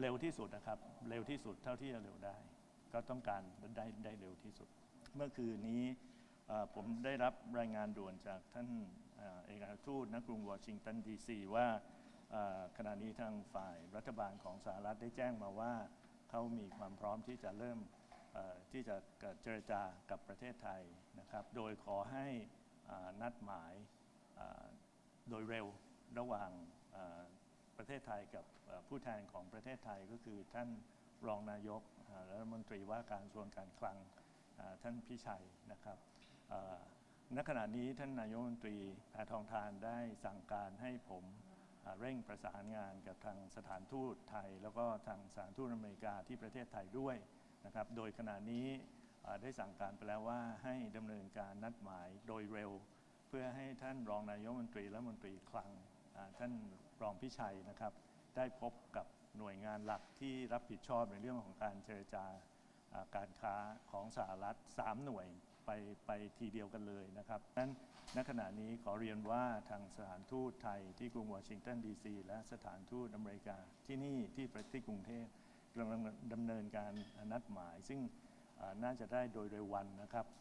เร็วที่สุดนะครับ เร็วที่สุดเท่าที่จะเร็วได้ ก็ต้องการได้ได้เร็วที่สุด เมื่อคืนนี้ผมได้รับรายงานด่วนจากท่านเอกอัครทูตณกรุงวอชิงตันดีซีว่าขณะนี้ทางฝ่ายรัฐบาลของสหรัฐได้แจ้งมาว่าเขามีความพร้อมที่จะเริ่มที่จะเจรจากับประเทศไทยนะครับ โดยขอให้นัดหมายโดยเร็วระหว่าง ประเทศไทยกับผู้แทนของประเทศไทยก็คือท่านรองนายกรัฐมนตรีว่าการกระทรวงการคลังท่านพิชัยนะครับณขณะนี้ท่านนายกรัฐมนตรีแพทองทานได้สั่งการให้ผมเร่งประสานงานกับทางสถานทูตไทย แล้วก็ทางสถานทูตอเมริกาที่ประเทศไทยด้วยนะครับโดยขณะนี้ได้สั่งการไปแล้วว่าให้ดำเนินการนัดหมายโดยเร็ว เพื่อให้ท่านรองนายกรัฐมนตรีและรัฐมนตรีคลัง ท่านรองพิชัยนะครับ ได้พบกับหน่วยงานหลักที่รับผิดชอบในเรื่องของการเจรจาการค้าของสหรัฐ 3 หน่วยไปไปทีเดียวกันเลยนะครับนั้นณขณะนี้ขอเรียนว่าทางสถานทูตไทยที่กรุงวอชิงตันดีซีและสถานทูตอเมริกาที่นี่ที่ประเทศกรุงเทพกำลังดำเนินการนัดหมาย ซึ่งน่าจะได้โดยเร็ววันนะครับ